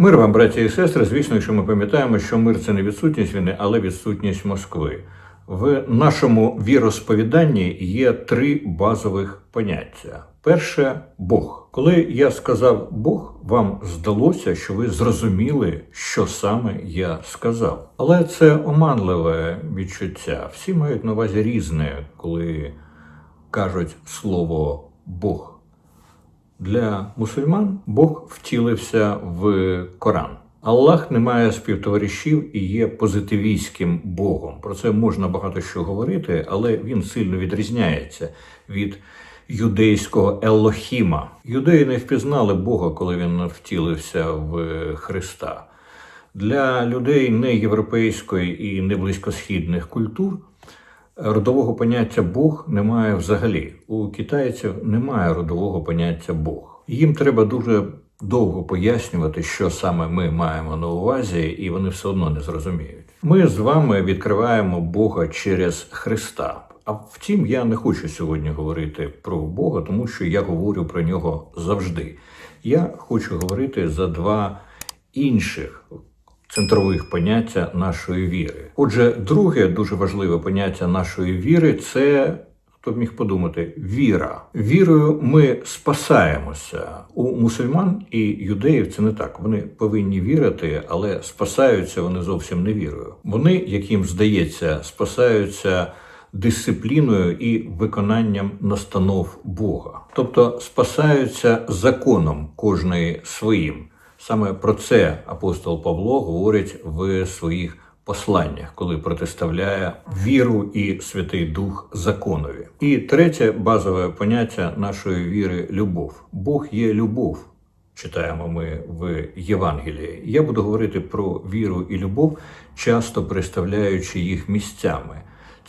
Мир вам, браті і сестри. Звісно, якщо ми пам'ятаємо, що мир це не відсутність війни, але відсутність Москви. В нашому віросповіданні є три базових поняття. Перше Бог. Коли я сказав Бог, вам здалося, що ви зрозуміли, що саме я сказав. Але це оманливе відчуття. Всі мають на увазі різне, коли кажуть слово Бог. Для мусульман Бог втілився в Коран. Аллах не має співтоваришів і є позитивістським Богом. Про це можна багато що говорити, але він сильно відрізняється від юдейського Елохіма. Юдеї не впізнали Бога, коли він втілився в Христа. Для людей неєвропейської і неблизькосхідних культур родового поняття Бог немає взагалі. У китайців немає родового поняття Бог. Їм треба дуже довго пояснювати, що саме ми маємо на увазі, і вони все одно не зрозуміють. Ми з вами відкриваємо Бога через Христа. А втім, я не хочу сьогодні говорити про Бога, тому що я говорю про нього завжди. Я хочу говорити за два інших центрових поняття нашої віри. Отже, друге дуже важливе поняття нашої віри це. Хто б міг подумати, віра. Вірою ми спасаємося. У мусульман і юдеїв це не так. Вони повинні вірити, але спасаються вони зовсім не вірою. Вони, як їм здається, спасаються дисципліною і виконанням настанов Бога, тобто спасаються законом кожної своїм. Саме про це апостол Павло говорить в своїх посланнях, коли протиставляє віру і Святий Дух законові. І третє базове поняття нашої віри любов. Бог є любов. Читаємо ми в Євангелії. Я буду говорити про віру і любов, часто представляючи їх місцями.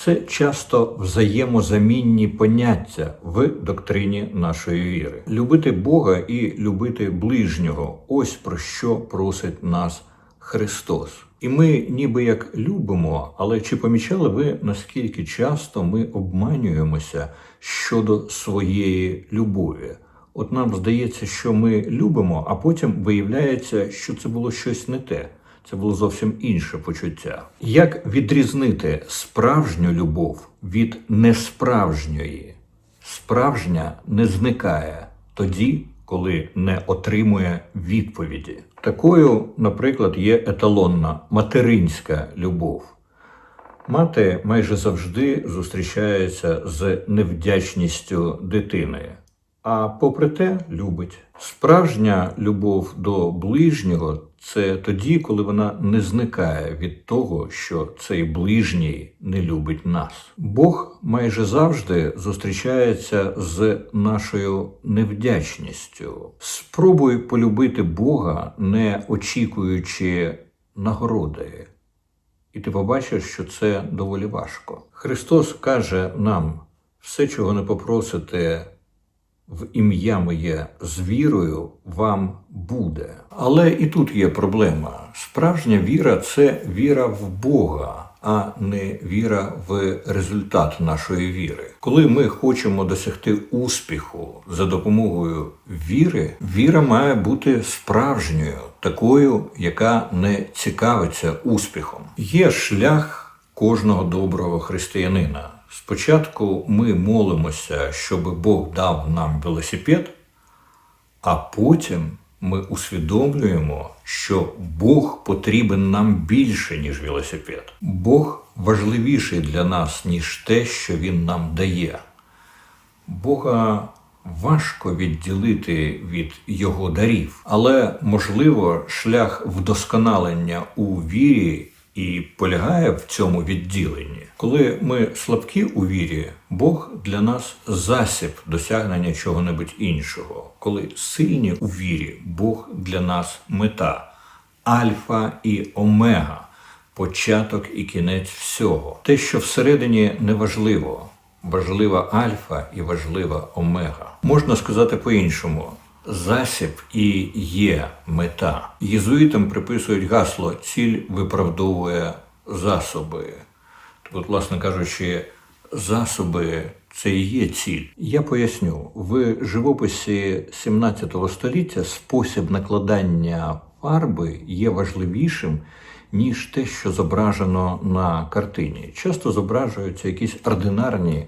Це часто взаємозамінні поняття в доктрині нашої віри. Любити Бога і любити ближнього ось про що просить нас Христос. І ми ніби як любимо, але чи помічали ви, наскільки часто ми обманюємося щодо своєї любові? От нам здається, що ми любимо, а потім виявляється, що це було щось не те. Це було зовсім інше почуття. Як відрізнити справжню любов від несправжньої? Справжня не зникає тоді, коли не отримує відповіді. Такою, наприклад, є еталонна материнська любов. Мати майже завжди зустрічається з невдячністю дитини, а попри те любить. Справжня любов до ближнього це тоді, коли вона не зникає від того, що цей ближній не любить нас. Бог майже завжди зустрічається з нашою невдячністю. Спробуй полюбити Бога, не очікуючи нагороди. І ти побачиш, що це доволі важко. Христос каже нам: все, чого не попросите в ім'я моє з вірою вам буде. Але і тут є проблема. Справжня віра це віра в Бога, а не віра в результат нашої віри. Коли ми хочемо досягти успіху за допомогою віри, віра має бути справжньою, такою, яка не цікавиться успіхом. Є шлях кожного доброго християнина. Спочатку ми молимося, щоб Бог дав нам велосипед, а потім ми усвідомлюємо, що Бог потрібен нам більше, ніж велосипед. Бог важливіший для нас, ніж те, що Він нам дає. Бога важко відділити від Його дарів, але можливо шлях вдосконалення у вірі і полягає в цьому відділенні. Коли ми слабкі у вірі, Бог для нас засіб досягнення чого-небудь іншого. Коли сильні у вірі, Бог для нас мета, альфа і омега, початок і кінець всього. Те, що всередині неважливо, важлива альфа і важлива омега. Можна сказати по-іншому. Засіб і є мета. Єзуїтам приписують гасло ціль виправдовує засоби. Тобто, власне кажучи, засоби це і є ціль. Я поясню, в живописі 17 століття спосіб накладання фарби є важливішим, ніж те, що зображено на картині. Часто зображуються якісь ординарні,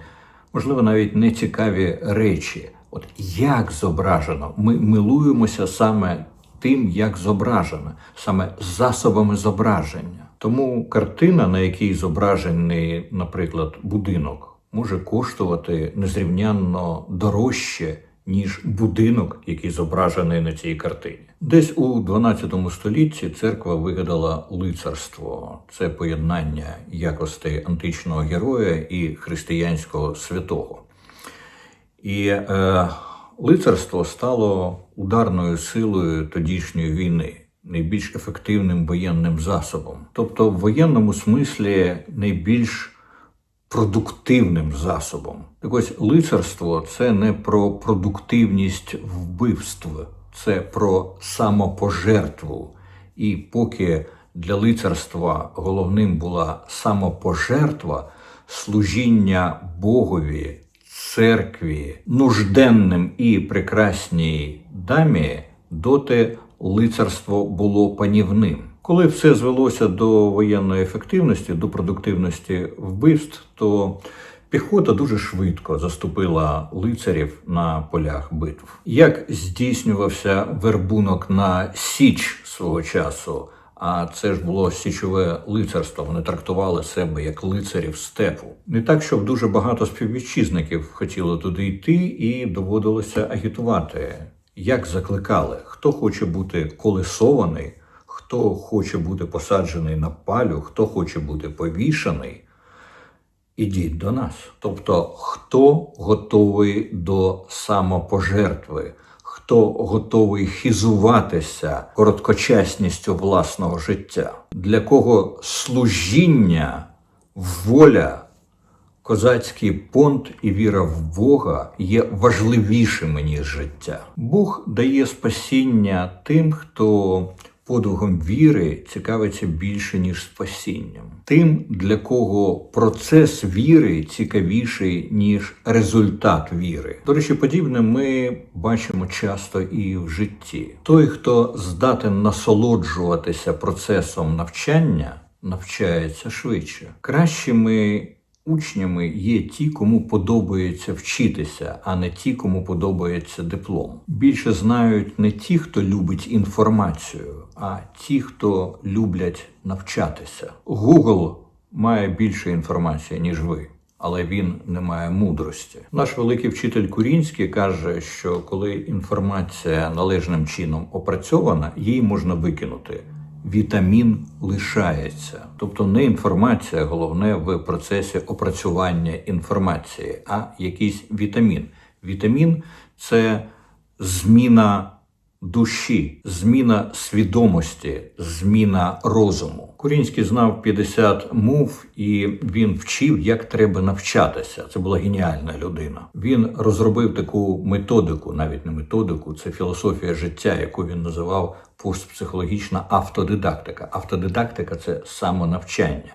можливо, навіть нецікаві речі. От як зображено, ми милуємося саме тим, як зображено, саме засобами зображення. Тому картина, на якій зображений, наприклад, будинок, може коштувати незрівнянно дорожче, ніж будинок, який зображений на цій картині. Десь у 12 столітті церква вигадала лицарство. Це поєднання якостей античного героя і християнського святого. І е, лицарство стало ударною силою тодішньої війни, найбільш ефективним воєнним засобом. Тобто, в воєнному смислі найбільш продуктивним засобом. Так ось лицарство це не про продуктивність вбивств, це про самопожертву. І поки для лицарства головним була самопожертва, служіння Богові, церкві, нужденним і прекрасній дамі, доти лицарство було панівним. Коли все звелося до воєнної ефективності, до продуктивності вбивств, то піхота дуже швидко заступила лицарів на полях битв. Як здійснювався вербунок на Січ свого часу? А це ж було січове лицарство. Вони трактували себе як лицарів степу. Не так, щоб дуже багато співвітчизників хотіло туди йти, і доводилося агітувати. Як закликали, хто хоче бути колесований, хто хоче бути посаджений на палю, хто хоче бути повішаний, ідіть до нас. Тобто, хто готовий до самопожертви, хто готовий хизуватися короткочасністю власного життя, для кого служіння, воля, козацький понт і віра в Бога є важливішими, ніж життя. Бог дає спасіння тим, хто подвигом віри цікавиться більше, ніж спасінням. Тим, для кого процес віри цікавіший, ніж результат віри. До речі, подібне ми бачимо часто і в житті. Той, хто здатен насолоджуватися процесом навчання, навчається швидше. Кращими Учнями є ті, кому подобається вчитися, а не ті, кому подобається диплом. Більше знають не ті, хто любить інформацію, а ті, хто люблять навчатися. Google має більше інформації, ніж ви. Але він не має мудрості. Наш великий вчитель Курінський каже, що коли інформація належним чином опрацьована, її можна викинути вітамін лишається. Тобто не інформація головне в процесі опрацювання інформації, а якийсь вітамін. Вітамін це зміна душі, зміна свідомості, зміна розуму. Курінський знав 50 мов, і він вчив, як треба навчатися. Це була геніальна людина. Він розробив таку методику, навіть не методику, це філософія життя, яку він називав постпсихологічна автодидактика. Автодидактика це самонавчання.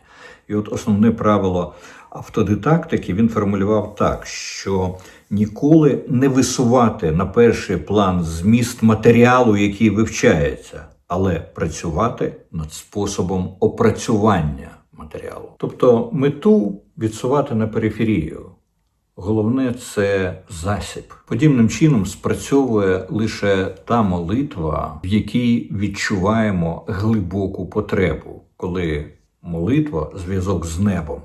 І от основне правило автодидактики він формулював так, що ніколи не висувати на перший план зміст матеріалу, який вивчається, але працювати над способом опрацювання матеріалу. Тобто мету відсувати на периферію. Головне це засіб. Подібним чином спрацьовує лише та молитва, в якій відчуваємо глибоку потребу, коли молитва, зв'язок з небом,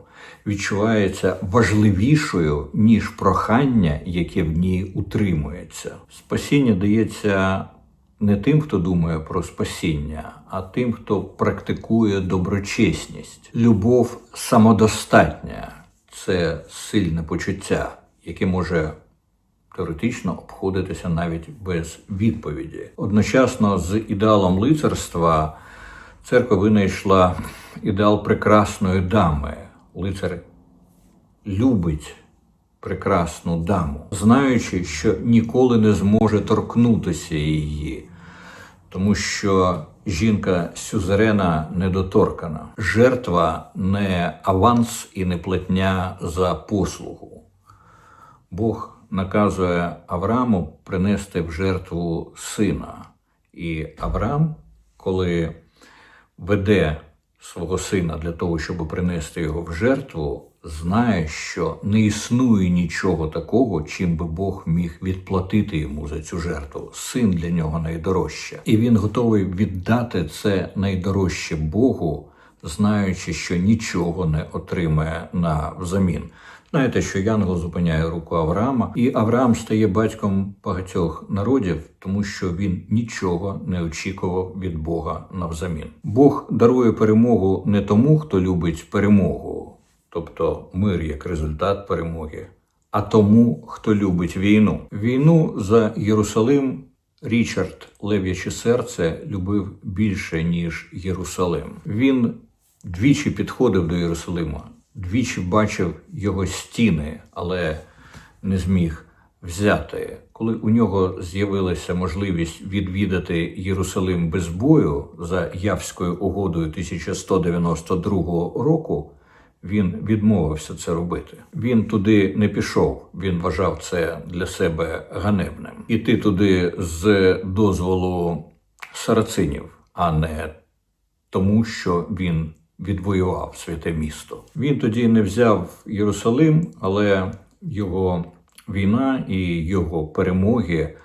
відчувається важливішою, ніж прохання, яке в ній утримується. Спасіння дається не тим, хто думає про спасіння, а тим, хто практикує доброчесність. Любов самодостатня це сильне почуття, яке може теоретично обходитися навіть без відповіді. Одночасно з ідеалом лицарства церква винайшла ідеал прекрасної дами. Лицар любить прекрасну даму, знаючи, що ніколи не зможе торкнутися її, тому що жінка сюзерена недоторкана. Жертва не аванс і не платня за послугу. Бог наказує Аврааму принести в жертву сина. І Авраам, коли веде свого сина для того, щоб принести його в жертву, знає, що не існує нічого такого, чим би Бог міг відплатити йому за цю жертву. Син для нього найдорожче. І він готовий віддати це найдорожче Богу, знаючи, що нічого не отримає на взамін. Знаєте, що Янгол зупиняє руку Авраама, і Авраам стає батьком багатьох народів, тому що він нічого не очікував від Бога навзамін. Бог дарує перемогу не тому, хто любить перемогу, тобто мир як результат перемоги, а тому, хто любить війну. Війну за Єрусалим Річард, лев'яче серце, любив більше ніж Єрусалим. Він двічі підходив до Єрусалима, двічі бачив його стіни, але не зміг взяти. Коли у нього з'явилася можливість відвідати Єрусалим без бою за Явською угодою 1192 року, він відмовився це робити. Він туди не пішов. Він вважав це для себе ганебним. Іти туди з дозволу сарацинів, а не тому, що він відвоював святе місто. Він тоді не взяв Єрусалим, але його війна і його перемоги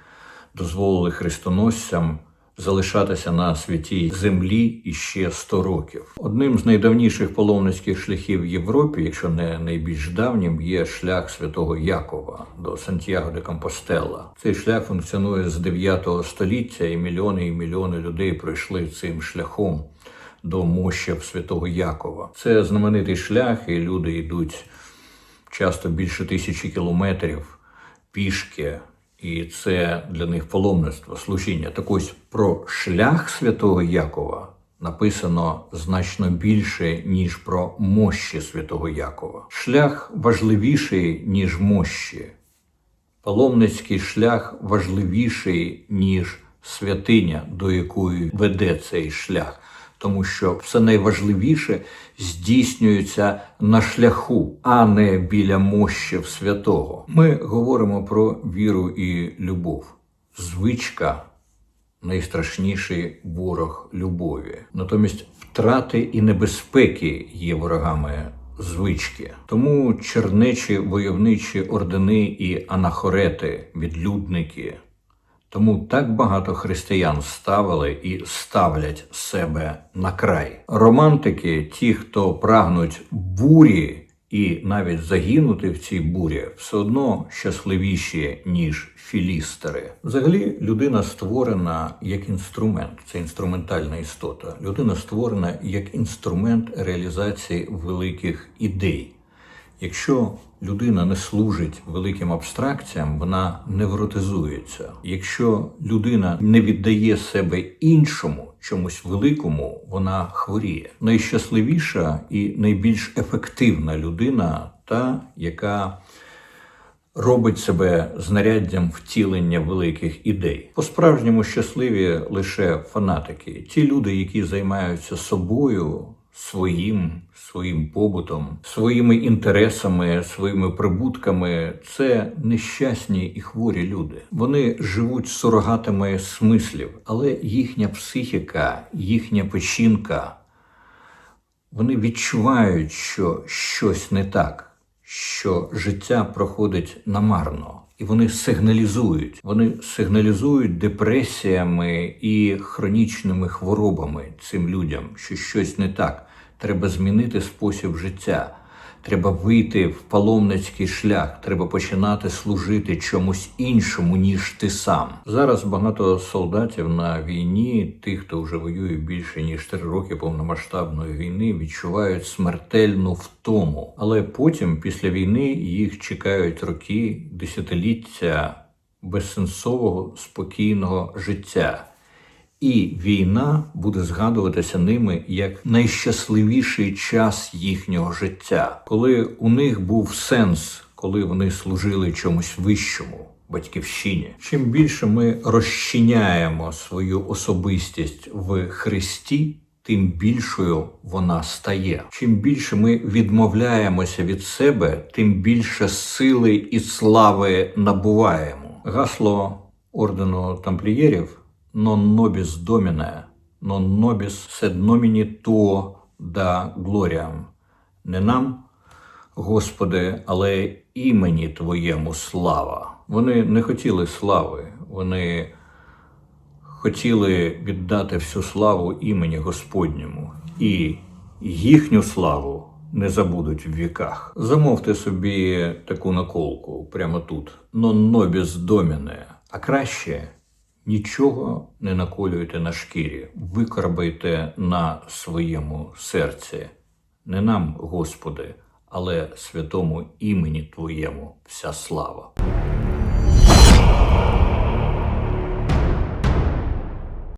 дозволили хрестоносцям залишатися на святій землі іще 100 років. Одним з найдавніших паломницьких шляхів в Європі, якщо не найбільш давнім, є шлях святого Якова до Сантьяго де Компостела. Цей шлях функціонує з 9 століття, і мільйони і мільйони людей пройшли цим шляхом до мощів святого Якова. Це знаменитий шлях, і люди йдуть часто більше тисячі кілометрів пішки, і це для них паломництво, служіння. Так ось про шлях святого Якова написано значно більше, ніж про мощі святого Якова. Шлях важливіший, ніж мощі. Паломницький шлях важливіший, ніж святиня, до якої веде цей шлях тому що все найважливіше здійснюється на шляху, а не біля мощів святого. Ми говоримо про віру і любов. Звичка найстрашніший ворог любові. Натомість втрати і небезпеки є ворогами. Звички тому чернечі войовничі ордени і анахорети, відлюдники, тому так багато християн ставили і ставлять себе на край. Романтики, ті, хто прагнуть бурі і навіть загинути в цій бурі, все одно щасливіші, ніж філістери. Взагалі, людина створена як інструмент, це інструментальна істота. Людина створена як інструмент реалізації великих ідей. Якщо людина не служить великим абстракціям, вона невротизується. Якщо людина не віддає себе іншому, чомусь великому, вона хворіє. Найщасливіша і найбільш ефективна людина та, яка робить себе знаряддям втілення великих ідей. По-справжньому щасливі лише фанатики, ті люди, які займаються собою своїм, своїм побутом, своїми інтересами, своїми прибутками це нещасні і хворі люди. Вони живуть сурогатами смислів, але їхня психіка, їхня печінка, вони відчувають, що щось не так, що життя проходить намарно. І вони сигналізують. Вони сигналізують депресіями і хронічними хворобами цим людям, що щось не так. Треба змінити спосіб життя. Треба вийти в паломницький шлях, треба починати служити чомусь іншому, ніж ти сам. Зараз багато солдатів на війні, тих, хто вже воює більше ніж три роки повномасштабної війни, відчувають смертельну втому. Але потім, після війни, їх чекають роки, десятиліття безсенсового спокійного життя. І війна буде згадуватися ними як найщасливіший час їхнього життя, коли у них був сенс, коли вони служили чомусь вищому батьківщині. Чим більше ми розчиняємо свою особистість в Христі, тим більшою вона стає. Чим більше ми відмовляємося від себе, тим більше сили і слави набуваємо. Гасло ордену тамплієрів non nobis domine, non nobis sed nomini tuo da gloriam. Не нам, Господи, але імені Твоєму слава. Вони не хотіли слави, вони хотіли віддати всю славу імені Господньому, і їхню славу не забудуть в віках. Замовте собі таку наколку прямо тут. Non nobis domine. А краще нічого не наколюйте на шкірі, викарбайте на своєму серці. Не нам, Господи, але святому імені Твоєму вся слава.